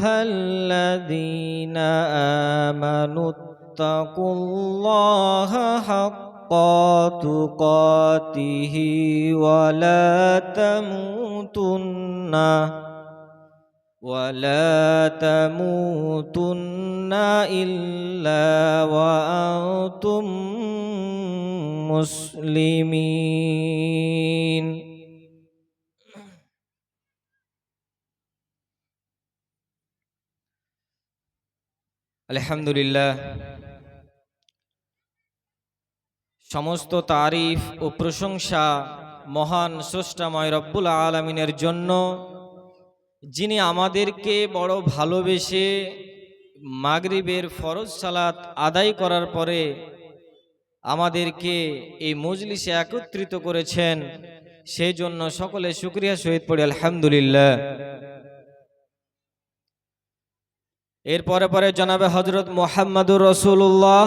أيها الذين آمنوا اتقوا الله حق تقاته ولا تموتن ولا تموتن إلا وأنتم مسلمين. আলহামদুলিল্লাহ। সমস্ত তারিফ ও প্রশংসা মহান স্রষ্টাময় রব্বুল আলমিনের জন্য, যিনি আমাদেরকে বড় ভালোবেসে মাগরিবের ফরজ সালাত আদায় করার পরে আমাদেরকে এই মজলিসে একত্রিত করেছেন সেই জন্য সকলে শুক্রিয়া সহিত পড়ি, আলহামদুলিল্লাহ। এরপরে পরে জনাবে হজরত মোহাম্মদুর রসুল্লাহ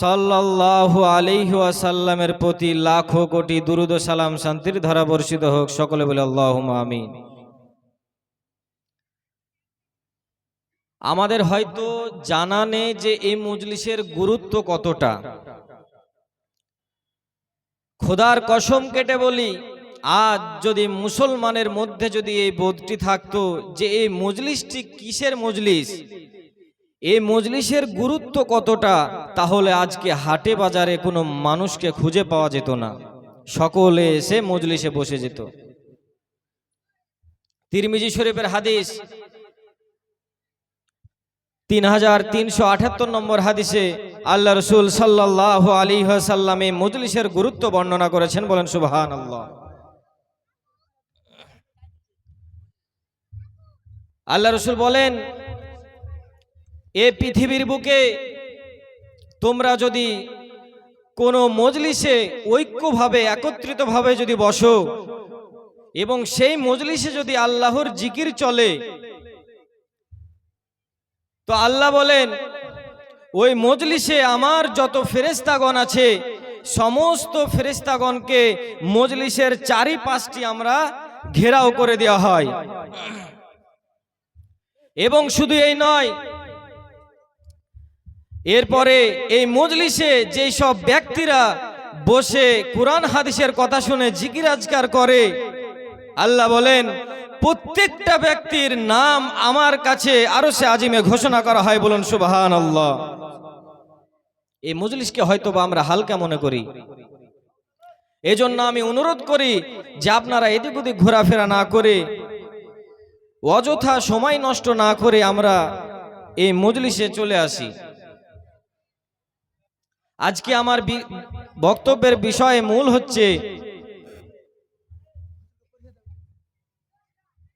সাল্লাল্লাহু আলাইহি ওয়াসাল্লামের প্রতি লাখো কোটি দুরুদ সালাম শান্তির ধারা বর্ষিত হোক, সকলে বলে আল্লাহ আমিন। আমাদের হয়তো জানা নেই যে এই মজলিসের গুরুত্ব কতটা। খোদার কসম কেটে বলি আজ যদি মুসলমানের মধ্যে যদি এই বোধটি থাকতো যে এই মজলিসটি কিসের মজলিস এই মজলিসের গুরুত্ব কতটা? তাহলে আজকে হাটে বাজারে কোনো মানুষকে খুঁজে পাওয়া যেত না। সকলে এসে মজলিসে বসে যেত। তিরমিজি শরীফের হাদিস তিন হাজার তিনশো আঠাত্তর নম্বর হাদিসে আল্লাহ রসুল সাল্লাহ আলী সাল্লাম মজলিসের গুরুত্ব বর্ণনা করেছেন বলেন সুবাহান আল্লাহ আল্লাহ রসুল বলেন, এ পৃথিবীর বুকে তোমরা যদি কোনো মজলিসে ঐক্যভাবে, একত্রিতভাবে যদি বসো এবং সেই মজলিসে যদি আল্লাহর জিকির চলে, তো আল্লাহ বলেন, ওই মজলিসে আমার যত ফেরেস্তাগণ আছে, সমস্ত ফেরেস্তাগণকে মজলিসের চারি পাঁচটি আমরা ঘেরাও করে দেওয়া হয়। এবং শুধু এই নয়, এরপরে এই মজলিসে যেই সব ব্যক্তিরা বসে কোরআন হাদিসের কথা শুনে জিকির আজকার করে, আল্লাহ বলেন, প্রত্যেকটা ব্যক্তির নাম আমার কাছে আরও সে আজিমে ঘোষণা করা হয় বলুন সুবাহান আল্লাহ এই মজলিসকে হয়তো বা আমরা হালকা মনে করি। এজন্য আমি অনুরোধ করি যে আপনারা এদিক ওদিক ঘোরাফেরা না করে অযথা সময় নষ্ট না করে আমরা এই মজলিসে চলে আসি। আজকে আমার বক্তব্যের বিষয়ে মূল হচ্ছে,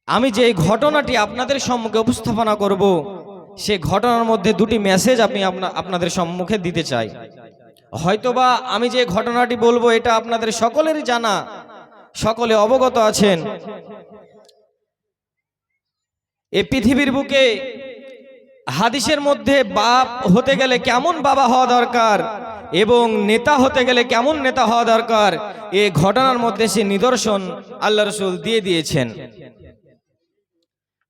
আমি যে ঘটনাটি আপনাদের সম্মুখে উপস্থাপনা করব, সে ঘটনার মধ্যে দুটি মেসেজ আমি আপনাদের সম্মুখে দিতে চাই। হয়তোবা আমি যে ঘটনাটি বলব, এটা আপনাদের সকলেরই জানা, সকলে অবগত আছেন। এ পৃথিবীর বুকে হাদিসের মধ্যে বাপ হতে গেলে কেমন বাবা হওয়া দরকার এবং নেতা হতে গেলে কেমন নেতা হওয়া দরকার, এ ঘটনার মধ্যে সে নিদর্শন আল্লাহ রসুল দিয়ে দিয়েছেন।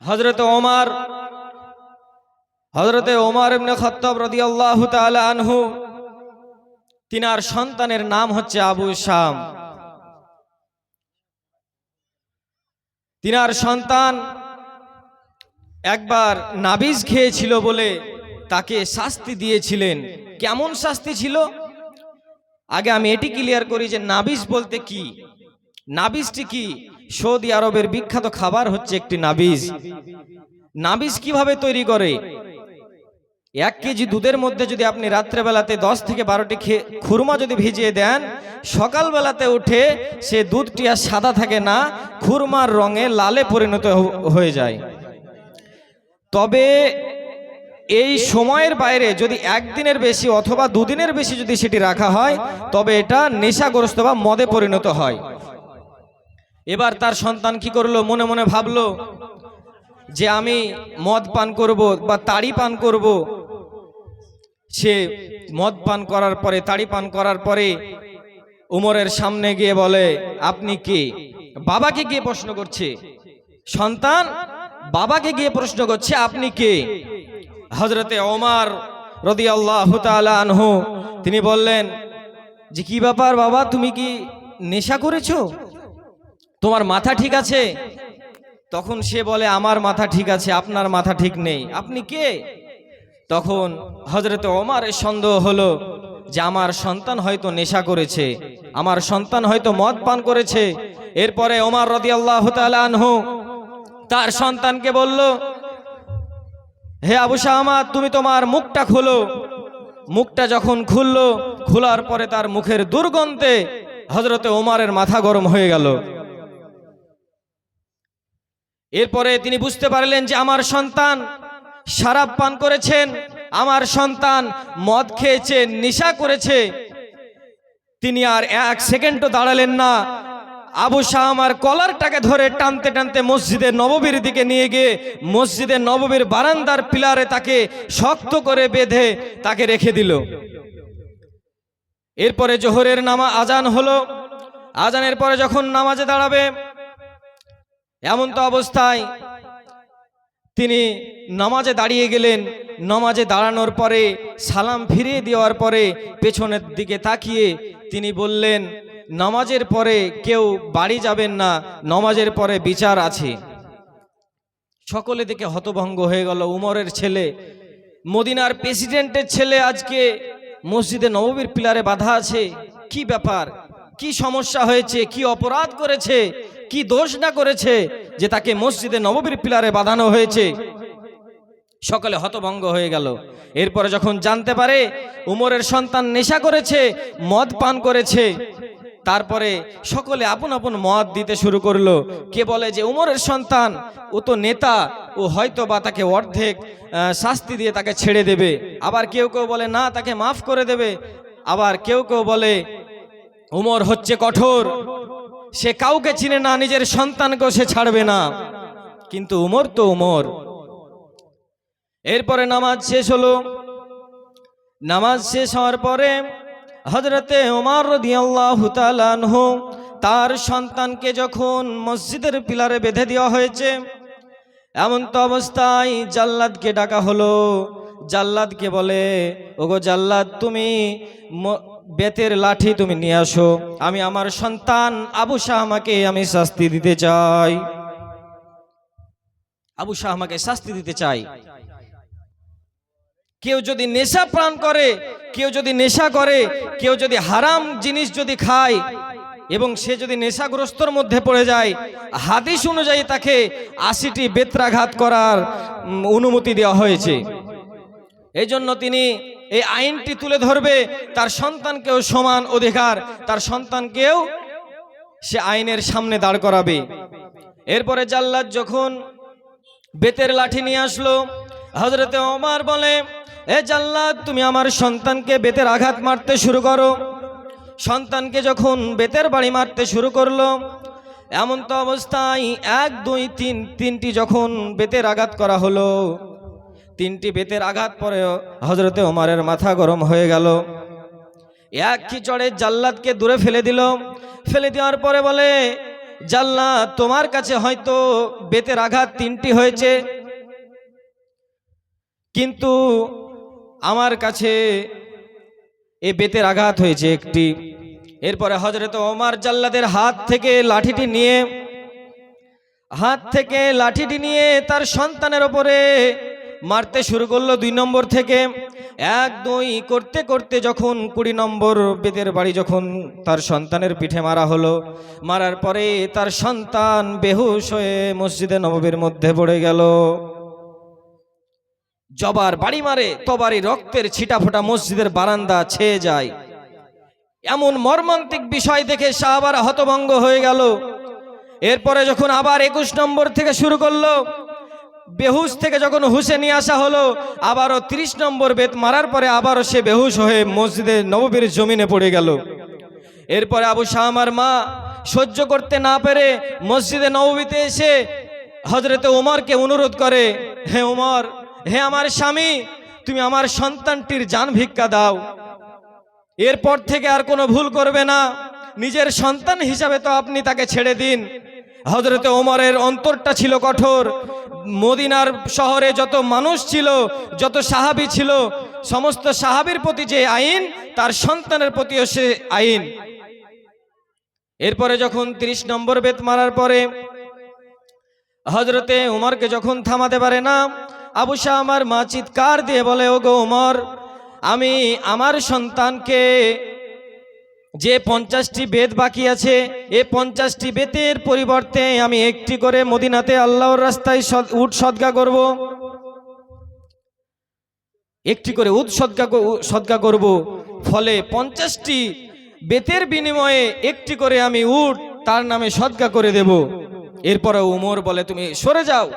হজরত ওমার হজরতে ওমার ইবনে খত্তাব রাদিয়াল্লাহু তাআলা আনহু, তিনার সন্তানের নাম হচ্ছে আবু শাম। তিনার সন্তান একবার নাবিজ খেয়েছিল বলে তাকে শাস্তি দিয়েছিলেন। কেমন শাস্তি ছিল? আগে আমি এটি ক্লিয়ার করি যে নাবিজ বলতে কি? নাবিজটি কি? সৌদি আরবের বিখ্যাত খাবার হচ্ছে একটি নাবিজ। নাবিজ কীভাবে তৈরি করে? এক কেজি দুধের মধ্যে যদি আপনি রাত্রেবেলাতে দশ থেকে বারোটি খেয়ে খুরমা যদি ভিজিয়ে দেন, সকালবেলাতে উঠে সে দুধটি আর সাদা থাকে না, খুরমার রঙে লালে পরিণত হয়ে যায়। তবে এই সময়ের বাইরে যদি একদিনের বেশি অথবা দুদিনের বেশি যদি সেটি রাখা হয়, তবে এটা নেশাগ্রস্ত বা মদে পরিণত হয়। এবার তার সন্তান কি করল? মনে মনে ভাবলো যে আমি মদ পান করব বা তাড়ি পান করব। সে মদ পান করার পরে, তাড়ি পান করার পরে উমরের সামনে গিয়ে বলে, আপনি কে? বাবাকে গিয়ে প্রশ্ন করছে? সন্তান বাবাকে গিয়ে প্রশ্ন করছে, আপনি কে? হজরতে ওমার রদি আল্লাহ আনহু, তিনি বললেন, যে কি ব্যাপার বাবা, তুমি কি নেশা করেছ? তোমার মাথা ঠিক আছে? তখন সে বলে, আমার মাথা ঠিক আছে, আপনার মাথা ঠিক নেই, আপনি কে? তখন হজরতে ওমারের সন্দেহ হলো যে, আমার সন্তান হয়তো নেশা করেছে, আমার সন্তান হয়তো মদ পান করেছে। এরপরে ওমার রদি আল্লাহ আনহু তার সন্তানকে বলল, হে আবু শাহমাদ তুমি তোমার মুখটা খোলো। মুখটা যখন খুললো, খোলার পরে তার মুখের দুর্গন্ধে হজরতে ওমারের মাথা গরম হয়ে গেল। এরপরে তিনি বুঝতে পারলেন যে, আমার সন্তান শারাব পান করেছেন, আমার সন্তান মদ খেয়েছে, নেশা করেছে। তিনি আর এক সেকেন্ডও দাঁড়ালেন না। আবু শাহ আমার কলারটাকে ধরে টানতে টানতে মসজিদের নববীর দিকে নিয়ে গিয়ে মসজিদের নববীর বারান্দার পিলারে তাকে শক্ত করে বেঁধে তাকে রেখে দিল। এরপরে জোহরের নামা আজান হলো। আজানের পরে যখন নামাজে দাঁড়াবে, এমন তো অবস্থায় তিনি নামাজে দাঁড়িয়ে গেলেন। নামাজে দাঁড়ানোর পরে, সালাম ফিরিয়ে দেওয়ার পরে পেছনের দিকে তাকিয়ে তিনি বললেন নামাজের পরে কেউ বাড়ি যাবেন না, নামাজের পরে বিচার আছে। সকলে দিকে হতভঙ্গ হয়ে গেল উমরের ছেলে। মদিনার প্রেসিডেন্টের ছেলে আজকে মসজিদে নববীর পিলারে বাধা আছে। কি ব্যাপার? কি সমস্যা হয়েছে? কি অপরাধ করেছে? কি দোষ না করেছে যে তাকে মসজিদে নববীর পিলারে বাঁধানো হয়েছে? সকলে হতভঙ্গ হয়ে গেল। এরপরে যখন জানতে পারে, উমরের সন্তান নেশা করেছে, মদ পান করেছে তারপরে সকলে আপন আপন মত দিতে শুরু করল। কে বলে যে, উমরের সন্তান, ও তো নেতা, ও হয়তো বা তাকে অর্ধেক শাস্তি দিয়ে তাকে ছেড়ে দেবে। আবার কেউ কেউ বলে, না, তাকে মাফ করে দেবে। আবার কেউ কেউ বলে, উমর হচ্ছে কঠোর। সে কাউকে চিনে না, নিজের সন্তানকেও সে ছাড়বে না। কিন্তু উমর তো উমর। এরপরে নামাজ শেষ হলো। নামাজ শেষ হওয়ার পরে হজরতে ওমর রদিয়াল্লাহু তাআলা আনহু, তার সন্তানকে যখন মসজিদের পিলারে বেঁধে দেওয়া হয়েছে, এমন তো অবস্থায় জাল্লাদকে ডাকা হলো। জাল্লাদকে বলে, ওগো জাল্লাদ, তুমি বেতের লাঠি তুমি নিয়ে আসো। আমি আমার সন্তান আবু শাহ আমাকে আমি শাস্তি দিতে চাই। আবু শাহ আমাকে শাস্তি দিতে চাই। কেউ যদি নেশা প্রাণ করে, কেউ যদি নেশা করে, কেউ যদি হারাম জিনিস যদি খায় এবং সে যদি নেশাগ্রস্তর মধ্যে পড়ে যায়, হাদিস অনুযায়ী তাকে আশিটি বেত্রাঘাত করার অনুমতি দেওয়া হয়েছে। এই জন্য তিনি এই আইনটি তুলে ধরবে, তার সন্তানকেও সমান অধিকার, তার সন্তানকেও সে আইনের সামনে দাঁড় করাবে। এরপরে জাল্লাদ যখন বেতের লাঠি নিয়ে আসলো হজরতে ওমার বলে এ জাল্লাদ, তুমি আমার সন্তানকে বেতের আঘাত মারতে শুরু করো। সন্তানকে যখন বেতের বাড়ি মারতে শুরু করল, এমন তো অবস্থায় এক, দুই, তিন, তিনটি যখন বেতের আঘাত করা হলো, তিনটি বেতের আঘাত পরে হজরতে ওমারের মাথা গরম হয়ে গেল। এক খিচড়ে জাল্লাদকে দূরে ফেলে দিল। ফেলে দেওয়ার পরে বলে, জাল্লাদ, তোমার কাছে হয়তো বেতের আঘাত তিনটি হয়েছে। কিন্তু আমার কাছে এ বেতের আঘাত হয়েছে একটি। এরপরে হজরত ওমার জাল্লাদের হাত থেকে লাঠিটি নিয়ে, হাত থেকে লাঠিটি নিয়ে তার সন্তানের ওপরে মারতে শুরু করল দুই নম্বর থেকে। এক, দুই, করতে করতে যখন কুড়ি নম্বর বেতের বাড়ি যখন তার সন্তানের পিঠে মারা হলো, মারার পরে তার সন্তান বেহুশ হয়ে মসজিদে নববীর মধ্যে পড়ে গেল। জবার বাড়ি মারে, তবারি রক্তের ছিটা ফোটা মসজিদের বারান্দা ছেয়ে যায়। এমন মর্মান্তিক বিষয় দেখে সাহাবারা হতভঙ্গ হয়ে গেল। এরপরে যখন আবার একুশ নম্বর থেকে শুরু করল, বেহুশ থেকে যখন হুসে নিয়ে আসা হলো, আবারও ৩০ নম্বর বেত মারার পরে আবারও সে বেহুশ হয়ে মসজিদে নববীর জমিনে পড়ে গেল। এরপরে আবু শাহমার মা সহ্য করতে না পেরে মসজিদে নববীতে এসে হজরতে উমরকে অনুরোধ করে, হে উমর হে আমার স্বামী, তুমি আমার সন্তানটির জান ভিক্ষা দাও। এরপর থেকে আর কোনো ভুল করবে না। নিজের সন্তান হিসাবে তো আপনি তাকে ছেড়ে দিন। হজরতে ওমরের অন্তরটা ছিল কঠোর। মদিনার শহরে যত মানুষ ছিল, যত সাহাবি ছিল, সমস্ত সাহাবির প্রতি যে আইন, তার সন্তানের প্রতিও সে আইন। এরপরে যখন ৩০ নম্বর বেত মারার পরে হজরতে উমরকে যখন থামাতে পারে না আবু শাহ আমার মা চিৎকার দিয়ে বলে, ওগো উমর, আমি আমার সন্তানকে যে পঞ্চাশটি বেদ বাকি আছে, এ পঞ্চাশটি বেতের পরিবর্তে আমি একটি করে মদিনাতে আল্লাহর রাস্তায় উট সদকা করব। একটি করে উট সদকা ক- সদকা করব। ফলে পঞ্চাশটি বেতের বিনিময়ে একটি করে আমি উট তার নামে সদকা করে দেব। এরপরে উমর বলে, তুমি সরে যাও।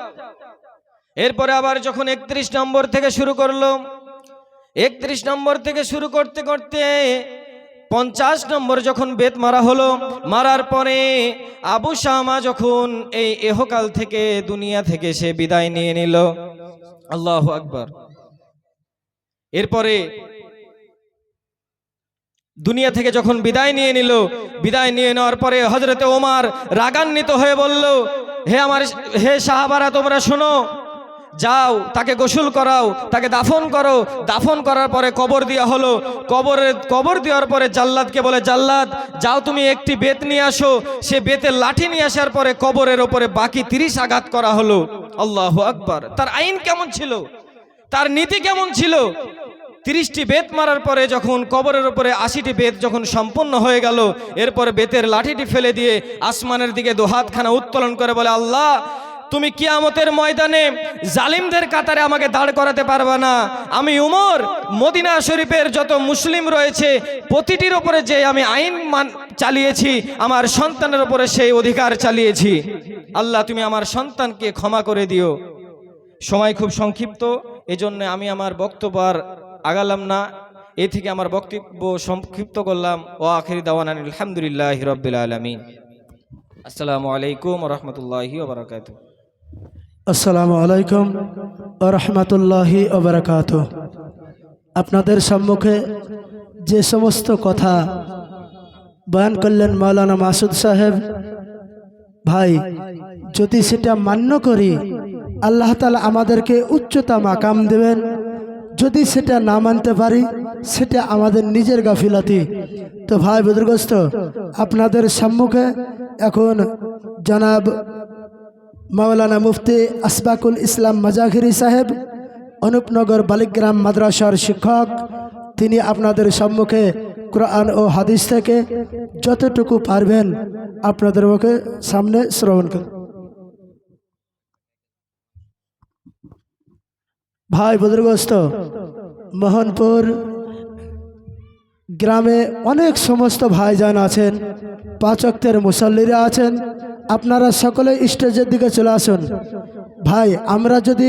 এরপরে আবার যখন একত্রিশ নম্বর থেকে শুরু করল, একত্রিশ নম্বর থেকে শুরু করতে করতে পঞ্চাশ নম্বর যখন বেত মারা হলো, মারার পরে আবু শামা যখন এই এহকাল থেকে দুনিয়া থেকে সে বিদায় নিয়ে নিল। আল্লাহ আকবর। এরপরে দুনিয়া থেকে যখন বিদায় নিয়ে নিল, বিদায় নিয়ে নেওয়ার পরে হজরতে ওমার রাগান্বিত হয়ে বলল, হে আমার, হে সাহাবারা, তোমরা শোনো যাও, তাকে গোসল করাও, তাকে দাফন করো। দাফন করার পরে কবর দেওয়া হলো। কবরে, কবর দেওয়ার পরে জাল্লাদকে বলে, জাল্লাদ, যাও তুমি একটি বেত নিয়ে আসো। সে বেতের লাঠি নিয়ে আসার পরে কবরের ওপরে বাকি তিরিশ আঘাত করা হলো। আল্লাহ আকবার। তার আইন কেমন ছিল? তার নীতি কেমন ছিল? তিরিশটি বেত মারার পরে যখন কবরের উপরে আশিটি বেত যখন সম্পন্ন হয়ে গেল, এরপরে বেতের লাঠিটি ফেলে দিয়ে আসমানের দিকে দুহাতখানা উত্তোলন করে বলে, আল্লাহ তুমি কিয়ামতের ময়দানে জালিমদের কাতারে আমাকে দাঁড় করাতে পারবে না। আমি উমর, মদিনা শরীফের যত মুসলিম রয়েছে, প্রতিটির ওপরে যে আমি আইন মান চালিয়েছি, আমার সন্তানের ওপরে সেই অধিকার চালিয়েছি। আল্লাহ, তুমি আমার সন্তানকে ক্ষমা করে দিও। সময় খুব সংক্ষিপ্ত, এজন্য আমি আমার বক্তব্য আর আগালাম না। এ থেকে আমার বক্তব্য সংক্ষিপ্ত করলাম। ও আখিরি দাওয়ান আলহামদুলিল্লাহ রবিল আলমিন। আসসালামু আলাইকুম রহমতুল্লাহি ওবরাকাত আসসালামু আলাইকুম রহমতুল্লাহি ওবরাকাত আপনাদের সম্মুখে যে সমস্ত কথা বয়ান করলেন মৌলানা মাসুদ সাহেব, ভাই, যদি সেটা মান্য করি, আল্লাহ তালা আমাদেরকে উচ্চতা মাকাম দেবেন। যদি সেটা না মানতে পারি, সেটা আমাদের নিজের গাফিলাতি। তো ভাই বুদ্রগ্রস্ত আপনাদের সম্মুখে এখন জনাব মাওলানা মুফতি আসবাকুল ইসলাম মাজাহিরি সাহেব, অনুপনগর বালিগ্রাম মাদ্রাসার শিক্ষক, তিনি আপনাদের সম্মুখে কোরআন ও হাদিস থেকে যতটুকু পারবেন আপনাদের মুখে সামনে শ্রবণ করেন। ভাই বুদ্রগ্রস্ত মোহনপুর গ্রামে অনেক সমস্ত ভাইজান আছেন পাচকদের মুসল্লিরা আছেন আপনারা সকলে স্টেজের দিকে চলে আসুন। ভাই আমরা যদি